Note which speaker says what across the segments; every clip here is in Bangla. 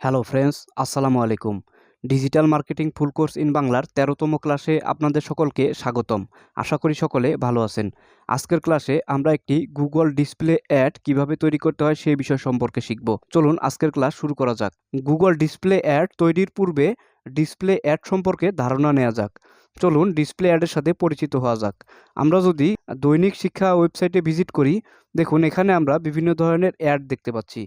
Speaker 1: হ্যালো ফ্রেন্ডস, আসসালামু আলাইকুম। Digital marketing full course in বাংলার তেরোতম ক্লাসে আপনাদের সকলকে স্বাগতম। আশা করি সকলে ভালো আছেন। আজকের ক্লাসে আমরা একটি গুগল ডিসপ্লে অ্যাড কীভাবে তৈরি করতে হয় সেই বিষয় সম্পর্কে শিখব। চলুন আজকের ক্লাস শুরু করা যাক। গুগল ডিসপ্লে অ্যাড তৈরির পূর্বে ডিসপ্লে অ্যাড সম্পর্কে ধারণা নেওয়া যাক। চলুন ডিসপ্লে অ্যাডের সাথে পরিচিত হওয়া যাক। আমরা যদি দৈনিক শিক্ষা ওয়েবসাইটে ভিজিট করি, দেখুন এখানে আমরা বিভিন্ন ধরনের অ্যাড দেখতে পাচ্ছি।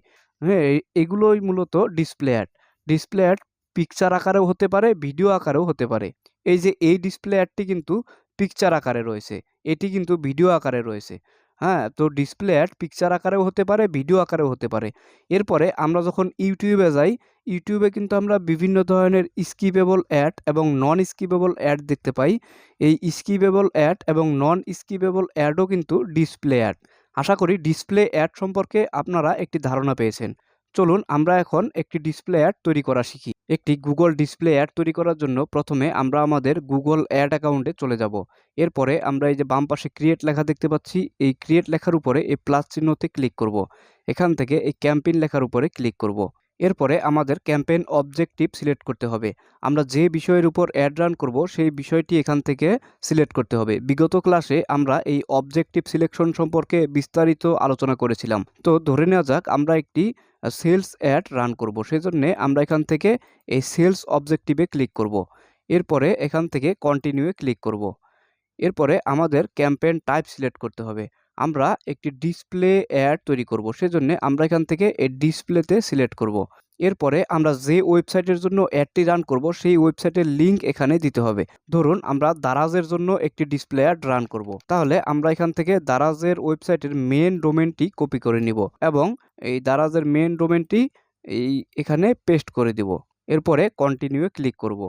Speaker 1: হ্যাঁ এগুলোই মূলত display ad display ad picture আকারেও হতে পারে ভিডিও আকারেও হতে পারে। এই যে, এই ডিসপ্লে অ্যাডটি কিন্তু পিকচার আকারে রয়েছে, এটি কিন্তু ভিডিও আকারে রয়েছে। হ্যাঁ তো ডিসপ্লে অ্যাড পিকচার আকারেও হতে পারে ভিডিও আকারেও হতে পারে। এরপরে আমরা যখন ইউটিউবে যাই, ইউটিউবে কিন্তু আমরা বিভিন্ন ধরনের স্কিপেবল অ্যাড এবং নন স্কিপেবল অ্যাড দেখতে পাই। এই স্কিপেবল অ্যাড এবং নন স্কিপেবল অ্যাডও কিন্তু ডিসপ্লে অ্যাড আশা করি ডিসপ্লে অ্যাড সম্পর্কে আপনারা একটি ধারণা পেয়েছেন। চলুন আমরা এখন একটি ডিসপ্লে অ্যাড তৈরি করা শিখি। একটি গুগল ডিসপ্লে অ্যাড তৈরি করার জন্য প্রথমে আমরা আমাদের গুগল অ্যাড অ্যাকাউন্টে চলে যাব। এরপরে আমরা এই যে বাম পাশে ক্রিয়েট লেখা দেখতে পাচ্ছি, এই ক্রিয়েট লেখার উপরে এই প্লাস চিহ্নতে ক্লিক করব। এখান থেকে এই ক্যাম্পেইন লেখার উপরে ক্লিক করব। এরপরে আমাদের ক্যাম্পেইন অবজেক্টিভ সিলেক্ট করতে হবে। আমরা যে বিষয়ের উপর অ্যাড রান করব, সেই বিষয়টি এখান থেকে সিলেক্ট করতে হবে। বিগত ক্লাসে আমরা এই অবজেক্টিভ সিলেকশন সম্পর্কে বিস্তারিত আলোচনা করেছিলাম। তো ধরে নেওয়া যাক, আমরা একটি সেলস অ্যাড রান করব। সেজন্যে আমরা এখান থেকে এই সেলস অবজেক্টিভে ক্লিক করব। এরপরে এখান থেকে কন্টিনিউয়ে ক্লিক করব। এরপরে আমাদের ক্যাম্পেইন টাইপ সিলেক্ট করতে হবে। আমরা একটি ডিসপ্লে অ্যাড তৈরি করব। সেজন্য আমরা এখান থেকে এই ডিসপ্লেতে সিলেক্ট করব। এরপরে আমরা যে ওয়েবসাইটের জন্য অ্যাডটি রান করব, সেই ওয়েবসাইটের লিংক এখানে দিতে হবে। ধরুন আমরা দারাজের জন্য একটি ডিসপ্লে অ্যাড রান করব। তাহলে আমরা এখান থেকে দারাজের ওয়েবসাইটের মেন ডোমেনটি কপি করে নিব এবং এই দারাজের মেন ডোমেনটি এই এখানে পেস্ট করে দিব। এরপরে কন্টিনিউয়ে ক্লিক করব।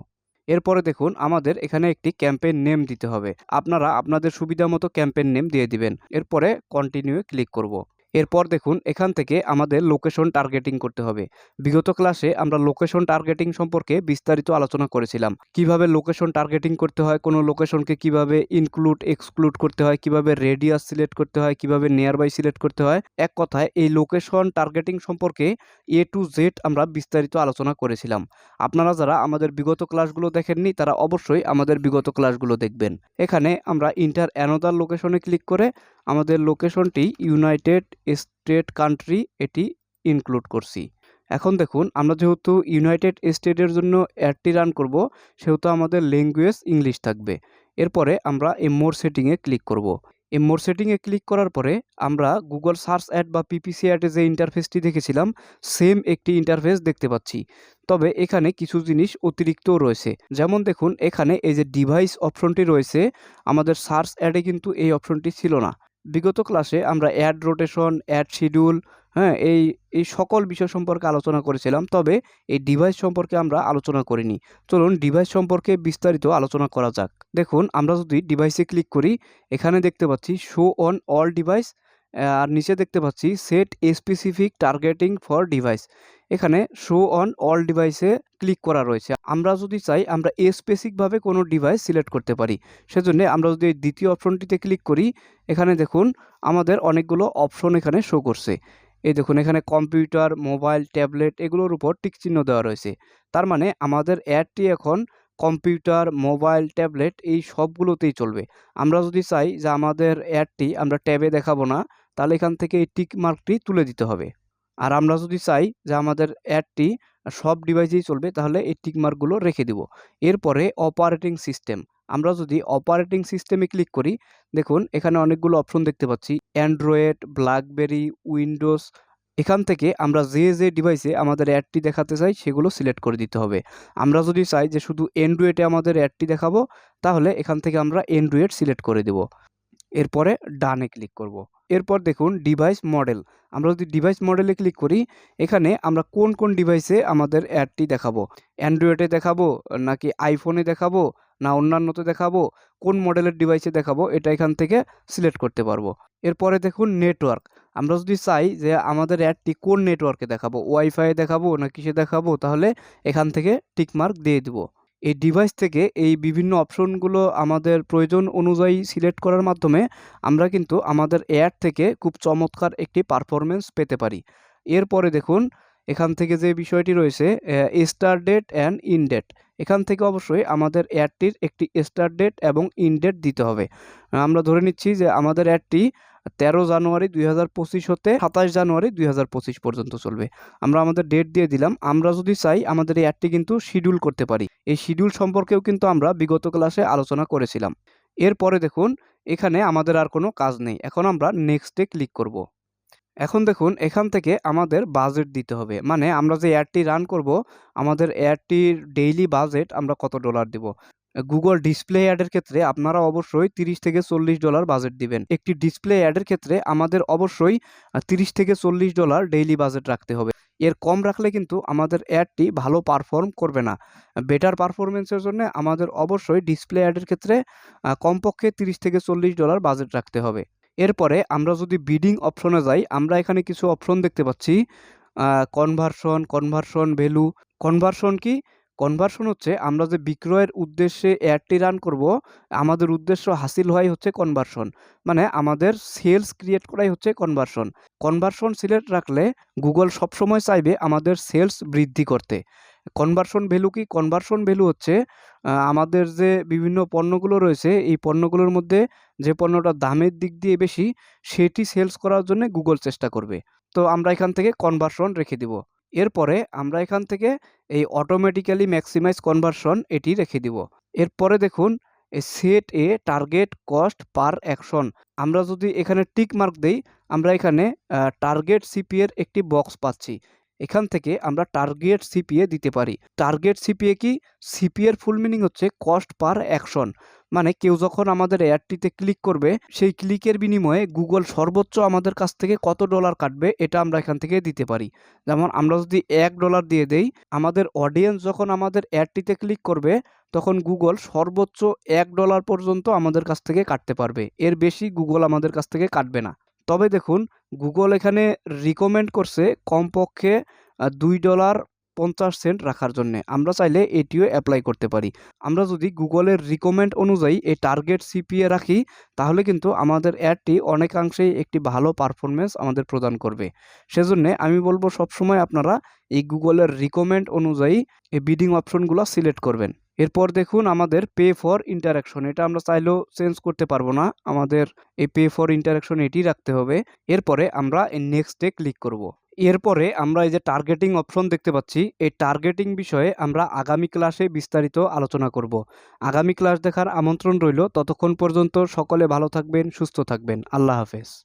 Speaker 1: এরপরে দেখুন আমাদের এখানে একটি ক্যাম্পেইন নেম দিতে হবে। আপনারা আপনাদের সুবিধা মতো ক্যাম্পেইন নেম দিয়ে দিবেন। এরপরে কন্টিনিউ ক্লিক করব। এরপর দেখুন, এখান থেকে আমাদের লোকেশন টার্গেটিং করতে হবে। বিগত ক্লাসে আমরা লোকেশন টার্গেটিং সম্পর্কে বিস্তারিত আলোচনা করেছিলাম। কীভাবে লোকেশন টার্গেটিং করতে হয়, কোনো লোকেশনকে কীভাবে ইনক্লুড এক্সক্লুড করতে হয়, কীভাবে রেডিয়াস সিলেক্ট করতে হয়, কীভাবে নিয়ার বাই সিলেক্ট করতে হয়, এক কথায় এই লোকেশন টার্গেটিং সম্পর্কে এ টু জেড আমরা বিস্তারিত আলোচনা করেছিলাম। আপনারা যারা আমাদের বিগত ক্লাসগুলো দেখেননি, তারা অবশ্যই আমাদের বিগত ক্লাসগুলো দেখবেন। এখানে আমরা ইন্টার অ্যানোদার লোকেশনে ক্লিক করে আমাদের লোকেশনটি ইউনাইটেড স্টেট কান্ট্রি এটি ইনক্লুড করছি। এখন দেখুন, আমরা যেহেতু ইউনাইটেড স্টেটের জন্য অ্যাডটি রান করব, সেহেতু আমাদের ল্যাঙ্গুয়েজ ইংলিশ থাকবে। এরপরে আমরা মোর সেটিংয়ে ক্লিক করব। মোর সেটিংয়ে ক্লিক করার পরে আমরা গুগল সার্চ অ্যাড বা পিপিসি অ্যাডে যে ইন্টারফেসটি দেখেছিলাম সেম একটি ইন্টারফেস দেখতে পাচ্ছি। তবে এখানে কিছু জিনিস অতিরিক্তও রয়েছে। যেমন দেখুন, এখানে এই যে ডিভাইস অপশনটি রয়েছে, আমাদের সার্চ অ্যাডে কিন্তু এই অপশনটি ছিল না। বিগত ক্লাসে আমরা অ্যাড রোটেশন অ্যাড শিডিউল হ্যাঁ এই এই সকল বিষয় সম্পর্কে আলোচনা করেছিলাম, তবে এই ডিভাইস সম্পর্কে আমরা আলোচনা করিনি। চলুন ডিভাইস সম্পর্কে বিস্তারিত আলোচনা করা যাক। দেখুন, আমরা যদি ডিভাইসে ক্লিক করি, এখানে দেখতে পাচ্ছি শো অন অল ডিভাইস আর নিচে দেখতে পাচ্ছি set specific targeting for device এখানে শো অন অল ডিভাইসে ক্লিক করা রয়েছে। আমরা যদি চাই, আমরা স্পেসিকভাবে কোনো ডিভাইস সিলেক্ট করতে পারি। সেজন্য আমরা যদি এই দ্বিতীয় অপশনটিতে ক্লিক করি, এখানে দেখুন আমাদের অনেকগুলো অপশন এখানে শো করছে। এই দেখুন, এখানে কম্পিউটার মোবাইল ট্যাবলেট এগুলোর উপর টিক চিহ্ন দেওয়া রয়েছে। তার মানে আমাদের অ্যাডটি এখন কম্পিউটার মোবাইল ট্যাবলেট এই সবগুলোতেই চলবে। আমরা যদি চাই যে আমাদের অ্যাডটি আমরা ট্যাবে দেখাবো না তাহলে এখান থেকে এই টিক মার্কটি তুলে দিতে হবে। আর আমরা যদি চাই যে আমাদের অ্যাডটি সব ডিভাইসেই চলবে, তাহলে এই টিক মার্কগুলো রেখে দিব। এরপরে অপারেটিং সিস্টেম আমরা যদি অপারেটিং সিস্টেমে ক্লিক করি, দেখুন এখানে অনেকগুলো অপশন দেখতে পাচ্ছি। অ্যান্ড্রয়েড ব্ল্যাকবেরি উইন্ডোজ এখান থেকে আমরা যে যে ডিভাইসে আমাদের অ্যাডটি দেখাতে চাই, সেগুলো সিলেক্ট করে দিতে হবে। আমরা যদি চাই যে শুধু অ্যান্ড্রয়েডে আমাদের অ্যাডটি দেখাবো, তাহলে এখান থেকে আমরা অ্যান্ড্রয়েড সিলেক্ট করে দেব। এরপরে ডানে ক্লিক করব। এরপর দেখুন ডিভাইস মডেল আমরা যদি ডিভাইস মডেলে ক্লিক করি, এখানে আমরা কোন কোন ডিভাইসে আমাদের অ্যাডটি দেখাবো? অ্যান্ড্রয়েডে দেখাবো নাকি আইফোনে দেখাবো না অন্যান্যতে দেখাবো? কোন মডেলের ডিভাইসে দেখাবো? এটা এখান থেকে সিলেক্ট করতে পারব। এরপরে দেখুন নেটওয়ার্ক আমরা যদি চাই যে আমাদের অ্যাডটি কোন নেটওয়ার্কে দেখাবো? ওয়াইফাই দেখাবো না কিসে দেখাবো? তাহলে এখান থেকে টিকমার্ক দিয়ে দেবো। এই ডিভাইস থেকে এই বিভিন্ন অপশনগুলো আমাদের প্রয়োজন অনুযায়ী সিলেক্ট করার মাধ্যমে আমরা কিন্তু আমাদের অ্যাড থেকে খুব চমৎকার একটি পারফরমেন্স পেতে পারি। এরপরে দেখুন, এখান থেকে যে বিষয়টি রয়েছে start date and end date এখান থেকে অবশ্যই আমাদের অ্যাডটির একটি স্টার ডেট এবং ইন ডেট দিতে হবে। আমরা ধরে নিচ্ছি যে আমাদের অ্যাডটি তেরো জানুয়ারি দুই হাজার পঁচিশ হতে সাতাশ জানুয়ারি দুই হাজার পঁচিশ পর্যন্ত চলবে। আমরা আমাদের ডেট দিয়ে দিলাম। আমরা যদি চাই, আমাদের এই অ্যাডটি কিন্তু শিডিউল করতে পারি। এই শিডিউল সম্পর্কেও কিন্তু আমরা বিগত ক্লাসে আলোচনা করেছিলাম। এরপরে দেখুন, এখানে আমাদের আর কোনো কাজ নেই। এখন আমরা নেক্সটে ক্লিক করব। এখন দেখুন, এখান থেকে আমাদের বাজেট দিতে হবে। মানে আমরা যে অ্যাডটি রান করব, আমাদের অ্যাডটির ডেইলি বাজেট আমরা কত ডলার দিব? গুগল ডিসপ্লে অ্যাডের ক্ষেত্রে আপনারা অবশ্যই তিরিশ থেকে চল্লিশ ডলার বাজেট দিবেন। একটি ডিসপ্লে অ্যাডের ক্ষেত্রে আমাদের অবশ্যই তিরিশ থেকে চল্লিশ ডলার ডেইলি বাজেট রাখতে হবে। এর কম রাখলে কিন্তু আমাদের অ্যাডটি ভালো পারফর্ম করবে না। বেটার পারফরমেন্সের জন্য আমাদের অবশ্যই ডিসপ্লে অ্যাডের ক্ষেত্রে কমপক্ষে তিরিশ থেকে চল্লিশ ডলার বাজেট রাখতে হবে। এরপরে আমরা যদি বিডিং অপশনে যাই, আমরা এখানে কিছু অপশন দেখতে পাচ্ছি। কনভার্সন কনভার্সন ভ্যালু কনভার্সন কি? কনভার্সন হচ্ছে আমরা যে বিক্রয়ের উদ্দেশ্যে অ্যাডটি রান করব, আমাদের উদ্দেশ্য হাসিল হওয়াই হচ্ছে কনভার্সন মানে আমাদের সেলস ক্রিয়েট করাই হচ্ছে কনভার্সন কনভার্সন সিলেক্ট রাখলে গুগল সবসময় চাইবে আমাদের সেলস বৃদ্ধি করতে। কনভার্সন ভ্যালু কি? কনভার্সন ভ্যালু হচ্ছে আমাদের যে বিভিন্ন পণ্যগুলো রয়েছে, এই পণ্যগুলোর মধ্যে যে পণ্যটা দামের দিক দিয়ে বেশি, সেটি সেলস করার জন্য গুগল চেষ্টা করবে। তো আমরা এখান থেকে কনভার্সন রেখে দিব। এরপরে আমরা এখান থেকে এই অটোমেটিক্যালি ম্যাক্সিমাইজ কনভার্সন এটি রেখে দিব। এরপরে দেখুন set a target cost per action আমরা যদি এখানে টিক মার্ক দেই, আমরা এখানে টার্গেট সিপিএর একটি বক্স পাচ্ছি। এখান থেকে আমরা টার্গেট সিপিএ দিতে পারি। টার্গেট সিপিএ কি? সিপিএর ফুল মিনিং হচ্ছে কস্ট পার অ্যাকশন মানে কেউ যখন আমাদের অ্যাডটিতে ক্লিক করবে, সেই ক্লিকের বিনিময়ে গুগল সর্বোচ্চ আমাদের কাছ থেকে কত ডলার কাটবে এটা আমরা এখান থেকে দিতে পারি। যেমন আমরা যদি এক ডলার দিয়ে দেই, আমাদের অডিয়েন্স যখন আমাদের অ্যাডটিতে ক্লিক করবে, তখন গুগল সর্বোচ্চ এক ডলার পর্যন্ত আমাদের কাছ থেকে কাটতে পারবে। এর বেশি গুগল আমাদের কাছ থেকে কাটবে না। তবে দেখুন গুগল এখানে রিকমেন্ড করছে কমপক্ষে দুই ডলার পঞ্চাশ সেন্ট রাখার জন্যে। আমরা চাইলে এটিও অ্যাপ্লাই করতে পারি। আমরা যদি গুগলের রিকমেন্ড অনুযায়ী এই টার্গেট সিপিএ রাখি, তাহলে কিন্তু আমাদের অ্যাডটি অনেকাংশেই একটি ভালো পারফরমেন্স আমাদের প্রদান করবে। সেজন্যে আমি বলব সবসময় আপনারা এই গুগলের রিকমেন্ড অনুযায়ী এই বিডিং অপশনগুলো সিলেক্ট করবেন। এরপর দেখুন আমাদের পে ফর ইন্টারাকশন এটা আমরা চাইলেও চেঞ্জ করতে পারব না। আমাদের এই পে ফর ইন্টারাকশন এটি রাখতে হবে। এরপরে আমরা এই নেক্সটে ক্লিক করব। এরপরে আমরা এই যে টার্গেটিং অপশন দেখতে পাচ্ছি, এই টার্গেটিং বিষয়ে আমরা আগামী ক্লাসে বিস্তারিত আলোচনা করব। আগামী ক্লাস দেখার আমন্ত্রণ রইল। ততক্ষণ পর্যন্ত সকলে ভালো থাকবেন, সুস্থ থাকবেন। আল্লাহ হাফেজ।